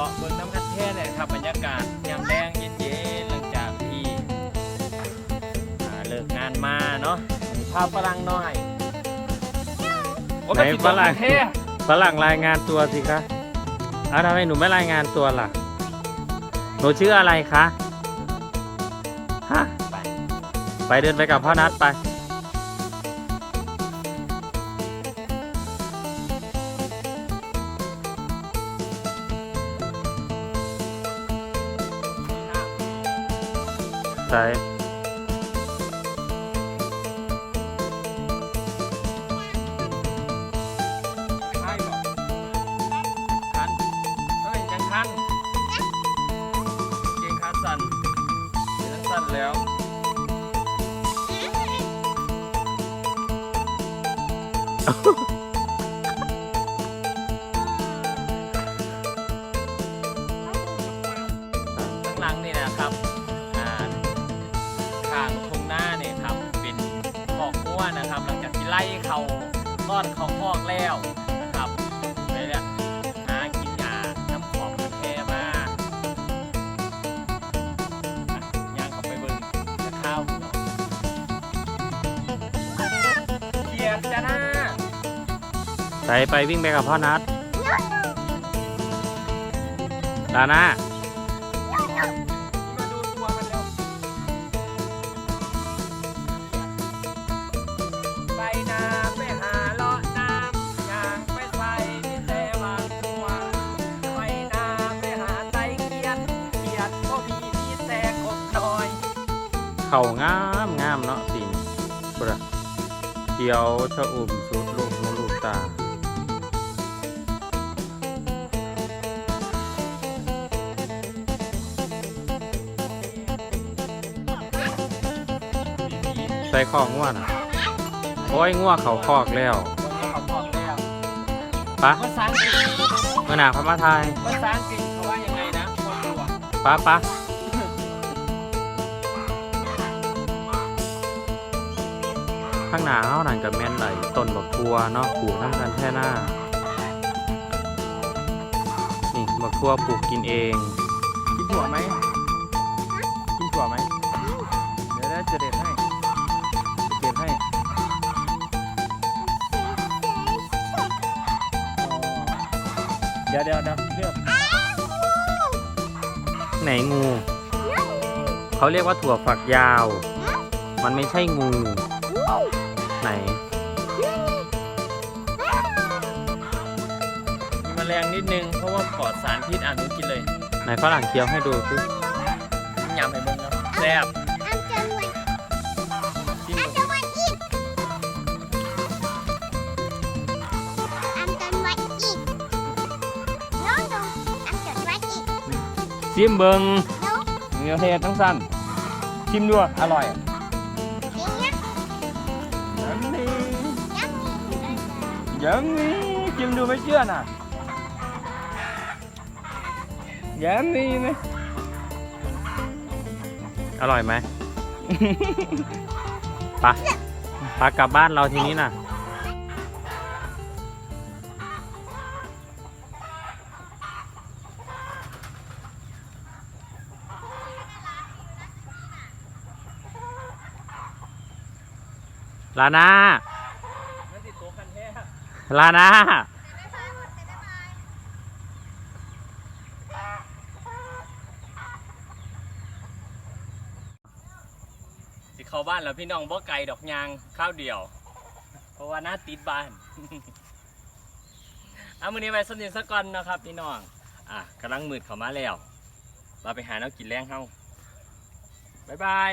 าเลาะเมืองน้ำคันเทศเลยครับบรรยากาศยามแดงเย็นๆหลังจากที่อ่าเลิกงานมาเนาะพาฝรั่งหน่อยโอ้ยไหนมันติดฝรั่งตกประเทศฝรั่งรายงานตัวสิคะอ้าวทำไมหนูไม่รายงานตัวล่ะ หนูชื่ออะไรคะ ฮะ ไปไปเดินไปกับพ่อนัดไป ยังขันยยังคันเกงขาสั่นเกงสั่นแล้วข้างหลังนี่นะ อนเขาคอกแล้วนะครับไปเนี่ยหากินยาน้ำขอบแพร่มาอะย่างเข้าไปเบิ่งจะข้าวเนาะเกียดจ้าหน้าใส่ไปวิ่งไปกับพ่อนัดดาน่ามา เข่างามงามเนาะสีนบุระเขียวชะอุ่มสุดลูกหูลูกตาใส่คอกง่วน่ะโอ้ยง่วเขาคอกแล้ววันนี้เขาบอกแล้วปะภาษาอังกฤษเมื่อหนาพม่าไทยภาษาอังกฤษเขาว่ายังไงนะคนดูอะปะปะ ข้างหน้าเฮานั่นกับแม่นไหลต้นบักทัวเนาะปลูกน้ำกันแท่หน้า นี่บักทัวปลูกกินเอง กินถั่วไหม กินถั่วไหม เดี๋ยวได้จะเด็ดให้จะเด็ดให้เดี๋ยวเดี๋ยวเดี๋ยวเลือกไหนงู เขาเรียกว่าถั่วฝักยาว มันไม่ใช่งู ไหนมีแมลงนิดนึง เพราะว่าปลอดสารพิษอะหนูกินเลยไหนฝรั่งเคี้ยวให้ดูสิยำให้เบิ่งแล้วแซ่บ I'm done with ชิม I'm done with eat. I'm done with eat. No, no. I'm done with eat. ชิมเบิ่ง No. เนื้อเทศทั้งสั้นชิมด้วยอร่อย ยังนี่ชิมดูไม่เชื่อน่ะยังนี่ไหมอร่อยไหมปะปะกลับบ้านเราทีนี้น่ะ ลานา นั่นติดตัวคันแท้ ลานาสิเข้าบ้านแล้วพี่น้องบ่ไก่ดอกยางข้าวเดียว เพราะว่าหน้าติดบ้านเอามือนี้ไปสนิทสักก่อนนะครับพี่น้องอะกำลังมืดเข้ามาแล้ว เราไปหาน้วกินแรงเฮาบ๊ายบาย